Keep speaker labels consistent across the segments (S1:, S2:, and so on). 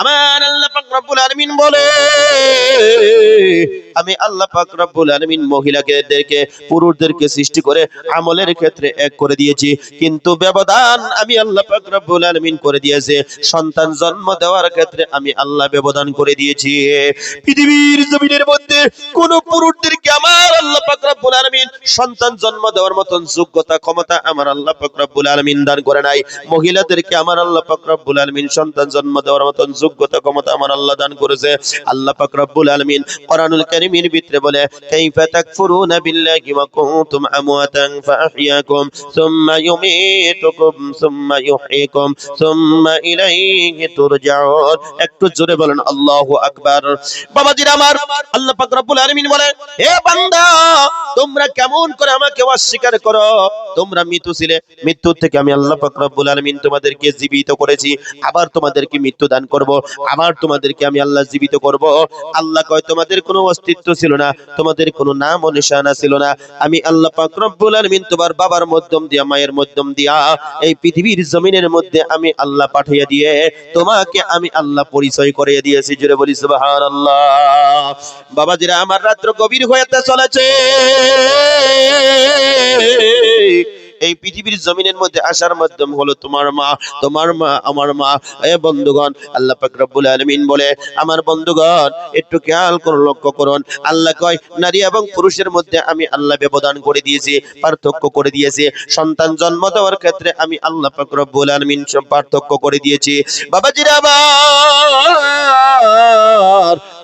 S1: আমার আল্লাহ পাক রব্বুল আলামিন বলে, আমি আল্লাহ পাক রব্বুল আলামিন পুরুষদেরকে সৃষ্টি করে আমলের ক্ষেত্রে এক করে দিয়েছি। কিন্তু ব্যবধান আমি আল্লাহ পাক রব্বুল আলামিন করে দিয়েছে। সন্তান জন্ম দেওয়ার ক্ষেত্রে আমি আল্লাহ ব্যবধান করে দিয়েছি। পৃথিবীর জমিনের মধ্যে কোন পুরুষদেরকে আমার আল্লাহ পাক রব্বুল আলামিন সন্তান জন্ম দেওয়ার মতন যোগ্যতা, ক্ষমতা আমার আল্লাহ পাক রব্বুল আলামিন দান করে নাই। মহিলাদেরকে আমার আল্লাহ পাক রব্বুল আলামিন সন্তান জন্ম দেওয়ার মতন যোগ্যতা, ক্ষমতা আমার আল্লাহ দান করেছে। আল্লাহ পাক রব্বুল আলামিন কোরআনুল ভিতরে বলে, কাইফা বিল্লাহি ওয়া কুনতুম আমওয়াতান ফাআহইয়াকুম, সুম্মা ইউমীতুকুম, সুম্মা সুম্মা ইলাইহি তুরজাউন। একটু জোরে বলেন, আল্লাহু আকবার। আমার, আল্লাহ পাক রব্বুল বলে হে বান্দা, তোমরা কেমন করে আমাকে অস্বীকার করো? তোমরা মৃত্যু ছিলে মৃত্যু থেকে আমি আল্লাহ পাক রব্বুল আলামিন তোমাদেরকে জীবিত করেছি, আবার তোমাদেরকে মৃত্যু দান করব। আবার তোমাদেরকে আমি আল্লাহ জীবিত করব। আল্লাহ কয়, তোমাদের কোনো অস্তিত্ব ছিল না, তোমাদের কোনো নাম ও নিশানা ছিল না। আমি আল্লাহ পাক রব্বুল আলামিন তোমার বাবার মাধ্যম দিয়া, মায়ের মাধ্যম দিয়া, এই পৃথিবীর জমিনের মধ্যে আমি আল্লাহ পাঠিয়ে দিয়ে, তোমাকে আমি আল্লাহ পরিচয় করিয়ে দিয়েছি। জুড়ে বলি, সুবহানাল্লাহ। বাবাজিরা, আমার রাত্র গভীর হয়েতে চলেছে। এই পৃথিবীর জমিনের মধ্যে আসার মাধ্যম হলো তোমার মা তোমার মা, আমার মা। এ বন্ধুগণ, আল্লাহ রব্বুল আলামিন বলে, আমার বন্ধুগণ, একটু খেয়াল করুন লক্ষ্য করুন আল্লাহ কয়, নারী এবং পুরুষের মধ্যে আমি আল্লাহ ব্যবধান করে দিয়েছি, পার্থক্য করে দিয়েছি। সন্তান জন্ম দেওয়ার ক্ষেত্রে আমি আল্লাহ রব্বুল আলামিন পার্থক্য করে দিয়েছি। বাবাজিরা আবার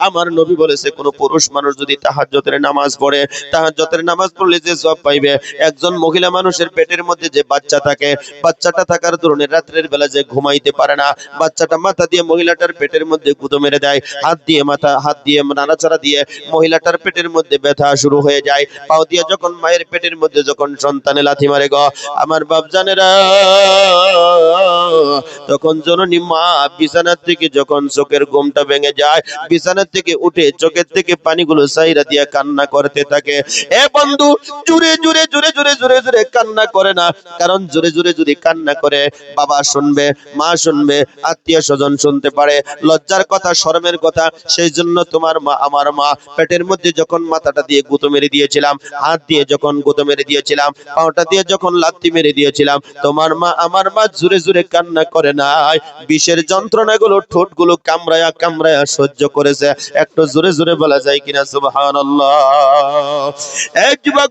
S1: আমার নবী বলেছে, কোন পুরুষ মানুষ যদি তাহাজ্জুদের নামাজ পড়ে, তাহাজ্জুদের নামাজ পড়লে যে সব পাইবে। একজন মহিলা মানুষের পেটের মধ্যে যে বাচ্চা থাকে, বাচ্চাটা থাকার দরুন রাত্রের বেলা যে ঘুমাইতে পারে না, বাচ্চাটা মাথা দিয়ে মহিলাটার পেটের মধ্যে গুঁতো মেরে দেয়, হাত দিয়ে মাথা, হাত দিয়ে নাড়াচাড়া দিয়ে মহিলাটার পেটের মধ্যে ব্যথা শুরু হয়ে যায়। পাও দিয়ে যখন মায়ের পেটের মধ্যে যখন সন্তানে লাথি মারে গ, আমার বাপ জানেরা, তখন জননী মা বিছানার থেকে যখন চোখের ঘুমটা ভেঙে যায়, বিছানার থেকে উঠে চোখের থেকে পানিগুলো সাইরা দিয়ে কান্না করতে থাকে। এ বন্ধু, জুড়ে জুড়ে জুড়ে জুড়ে জুড়ে জুড়ে কান্না করে না। কারণ জোরে জোরে যদি কান্না করে, বাবা শুনবে, মা শুনবে, আত্মীয় স্বজন শুনতে পারে। লজ্জার কথা, শরমের কথা, সেই জন্য তোমার মা, আমার মা, পেটের মধ্যে যখন মাথাটা দিয়ে গুঁতো মেরে দিয়েছিলাম, হাত দিয়ে যখন গুঁতো মেরে দিয়েছিলাম, পাওটা দিয়ে যখন লাত্তি মেরে দিয়েছিলাম, তোমার মা, আমার মা জুড়ে জুড়ে কান্না করে নাই। বিষের যন্ত্রণাগুলো, ঠোঁটগুলো কামড়ায়া কামড়ায়া সহ্য করেছে। একটু জোরে জোরে বলা যায় কিনা, সুবহানাল্লাহ। এক যুবক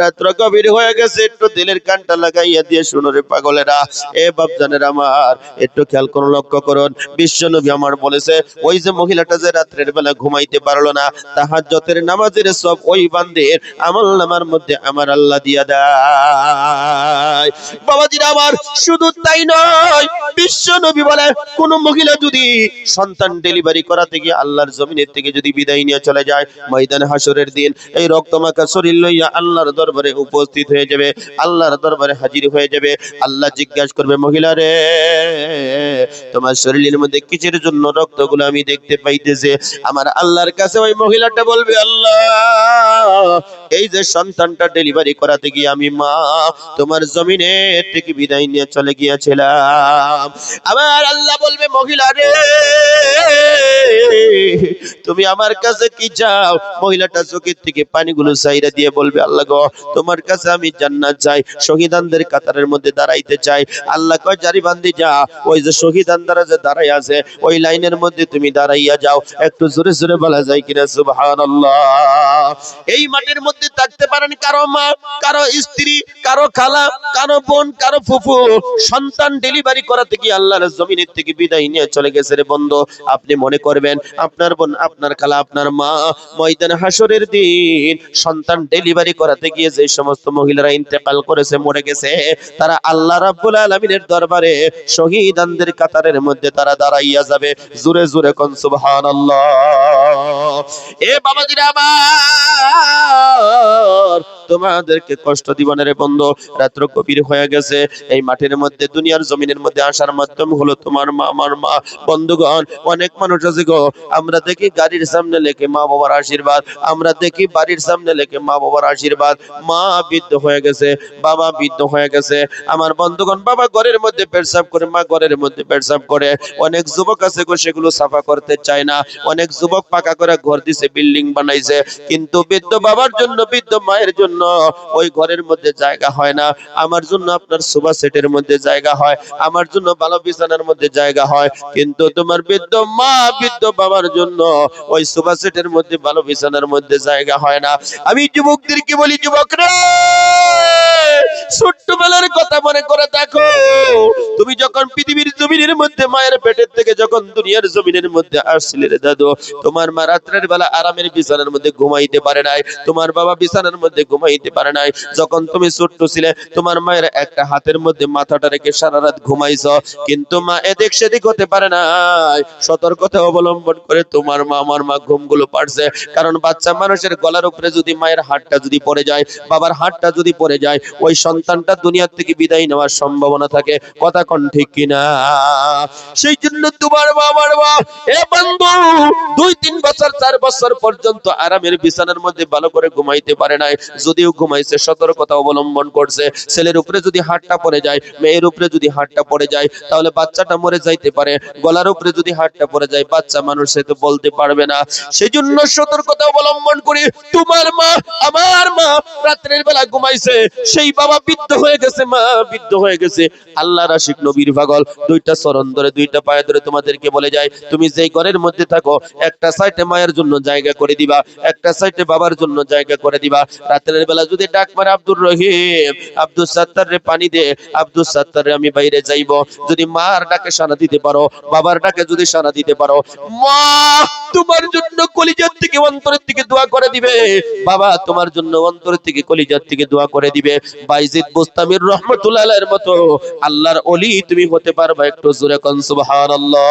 S1: রাত্র গভীর হয়ে গেছে, একটু দিলের কানটা লাগাইয়া দিয়ে শুনো রে পাগলেরা। এ বাপজানের আমার, একটু খেয়াল করুন লক্ষ্য করুন। বিশ্ব নবী আমার বলেছে, ওই যে মহিলাটা যে রাত্রের বেলা ঘুমাইতে পারল না তাহার যতের নামাজের সব ওই বান্দের আমল নামার মধ্যে আমার আল্লাহ দিয়া দেয়। বাবাজিরা আমার, শুধু তাই নয়, বিশ্ব নবী বলে কোন মহিলা যদি সন্তান ডেলিভারি করাতে গিয়ে আল্লাহর জমিনের থেকে যদি বিদায় নিয়ে চলে যায়, ময়দান হাসরের দিন, এই রক্তমাখা শরীর লইয়া আল্লাহর দরবারে উপস্থিত হয়ে যাবে, আল্লাহর দরবারে হাজির হয়ে যাবে, আল্লাহ জিজ্ঞাসা করবে, মহিলা রে তোমার শরীরের মধ্যে কিসের জন্য রক্তগুলো আমি দেখতে পাইতেছে? আমার আল্লাহর কাছে ওই মহিলাটা বলবে, আল্লাহ, এই যে সন্তানটা ডেলিভারি করাতে গিয়ে আমি মা, তোমার জমিনে থেকে বিদায় নিয়ে চলে গিয়েছিলাম। আমার আল্লাহ বলবে, মহিলা রে, তুমি আমার কাছে কি চাও? মহিলাটা চোখের থেকে পানিগুলো সাইরা দিয়ে বলবে, আল্লাহ গো, তোমার কাছে আমি জান্নাত চাই, শহীদানদের কাতারের মধ্যে দাঁড়াইতে চাই। আল্লাহ কয় জারি বান্দি যা, ওই যে দ্বারা যে দাঁড়াই আছে, ওই লাইনের মধ্যে তুমি দাঁড়াইয়া যাও। একটু জোরে জোরে বলা যায় কিনা, সুবহানাল্লাহ। এই মাটির মধ্যে থাকতে পারেন কারও মা, কারও স্ত্রী, কারও খালা, কারও বোন, কারও ফুফু। সন্তান ডেলিভারি করাতে গিয়ে আল্লাহর জমিনের থেকে বিদায় নিয়ে চলে গেছে রে বন্ধু। আপনি মনে করবেন, আপনার বোন, আপনার খালা, আপনার মা, ময়দান হাসরের দিন সন্তান ডেলিভারি করাতে গিয়ে যে সমস্ত মহিলারা ইন্তেকাল করেছে, মরে গেছে, তারা আল্লাহ রাব্বুল আলামিনের দরবারে শহীদানদের কাতারের মধ্যে তারা দাঁড়াইয়া যাবে। জোরে জোরে কোন, সুবহানাল্লাহ। এ বাবাজিরা আমার, তোমাদেরকে কষ্ট দিব না রে বন্ধু। রাত্র গভীর হয়ে গেছে। এই মাঠের মধ্যে, দুনিয়ার জমিনের মধ্যে আসার মাধ্যম হলো তোমার মা, আমার মা। বন্ধুগণ, অনেক মানুষ আছে গো। আমরা দেখি গাড়ির সামনে লেখে মা বাবার আশীর্বাদ। আমরা দেখি বাড়ির সামনে লেখে মা বাবার আশীর্বাদ। মা বৃদ্ধ হয়ে গেছে, বাবা বৃদ্ধ হয়ে গেছে। আমার বন্ধুগণ, বাবা ঘরের মধ্যে পেটসাপ করে মা ঘরের মধ্যে পেটসাপ করে। অনেক যুবক আছে গো, সেগুলো সাফা করতে চায় না। অনেক যুবক পাকা করে ঘর দিছে, বিল্ডিং বানাইছে। কিন্তু বৃদ্ধ বাবার জন্য, বৃদ্ধ মায়ের জন্য ওই ঘরের মধ্যে জায়গা হয় না। আমার জন্য আপনার সোফা সেটের মধ্যে জায়গা হয়। আমার জন্য ভালো বিছানার মধ্যে জায়গা হয়। কিন্তু তোমার বৃদ্ধ মা, বৃদ্ধ বাবার জন্য ওই সোফা সেটের মধ্যে ভালো বিছানার মধ্যে জায়গা হয় না। আমি যুবকদেরকে বলি, যুবকরা! ছোট্টবেলার কথা মনে করে দেখো। তুমি যখন পৃথিবীর জমিনের মধ্যে, মায়ের পেটের থেকে যখন দুনিয়ার জমিনের মধ্যে আসছিলে রে দাদু, তোমার মা রাত্রের বেলা আরামের বিছানার মধ্যে ঘুমাইতে পারে নাই, তোমার বাবা বিছানার মধ্যে ঘুমাইতে পারে নাই। যখন তুমি ছোট্ট ছিলে, তোমার মায়ের একটা হাতের মধ্যে মাথাটা রেখে সারা রাত ঘুমাইছ, কিন্তু মা এদিক সেদিক হতে পারে নাই। সতর্কতা অবলম্বন করে তোমার মা, আমার মা ঘুমগুলো পারছে কারণ বাচ্চা মানুষের গলার উপরে যদি মায়ের হাতটা যদি পড়ে যায়, বাবার হাতটা যদি পড়ে যায়, ওই সন্তানটা দুনিয়ার থেকে বিদায় নেওয়ার সম্ভাবনা থাকে। কথা কোন ঠিক কিনা? সেই জন্য তোমার আমার মা এ বন্ধু, দুই, তিন বছর, চার বছর পর্যন্ত আরামের বিছানার মধ্যে ভালো করে ঘুমাইতে পারে নাই। যদিও ঘুমাইছে, সতর্কতা অবলম্বন করছে। ছেলের উপরে যদি হাতটা পড়ে যায়, মেয়ের উপরে যদি হাতটা পড়ে যায়, তাহলে বাচ্চাটা মরে যাইতে পারে। গলার উপরে যদি হাতটা পড়ে যায়, বাচ্চা মানুষ সে তো বলতে পারবে না। সেই জন্য সতর্কতা অবলম্বন করি। তোমার মা, আমার মা রাত্রের বেলা ঘুমাইছে, সেই বাবা বৃদ্ধ হয়ে গেছে, মা, বৃদ্ধ হয়ে গেছে। আল্লাহ রাশিক নবীর পাগল, দুইটা চরণ ধরে, দুইটা পায়ে ধরে তোমাদেরকে বলে যায়, তুমি যেই ঘরের মধ্যে থাকো, একটা সাইডে মায়ের জন্য জায়গা করে দিবা, একটা সাইডে বাবার জন্য জায়গা করে দিবা। রাতের বেলা যদি ডাক মারে, আব্দুর রহিম আব্দুল সাত্তার পানি দে আব্দুল সাত্তার আমি বাইরে যাইব। যদি মার ডাকে সানা দিতে পারো, বাবার ডাকে যদি সানা দিতে পারো, মা, তোমার জন্য কলিজার থেকে অন্তরের থেকে দোয়া করে দিবে। বাবা, তোমার জন্য অন্তরের থেকে কলিজার থেকে দোয়া করে দিবে। বাইজিদ বুস্তামির রহমতুল্লাহ এর মতো আল্লাহর অলি তুমি হতে পারবা একটু জোরে কন, সুবহানাল্লাহ।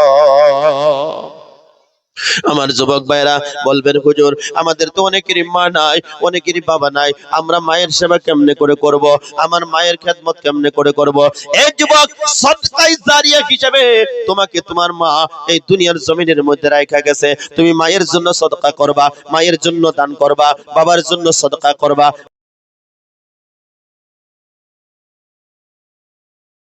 S1: আমার যুবক ভাইরা, বলবেন হুজুর, আমাদের তো অনেকেরই মা নাই, অনেকেরই বাবা নাই, আমরা মায়ের সেবা কেমনে করে করব? আমার মায়ের খেদমত কেমনে করে করব? এই যুবক সদকাই জারিয়া হিসেবে তোমাকে তোমার মা এই দুনিয়ার জমিনের মধ্যে রাখা গেছে। তুমি মায়ের জন্য সদকা করবা, মায়ের জন্য দান করবা, বাবার জন্য সদকা করবা।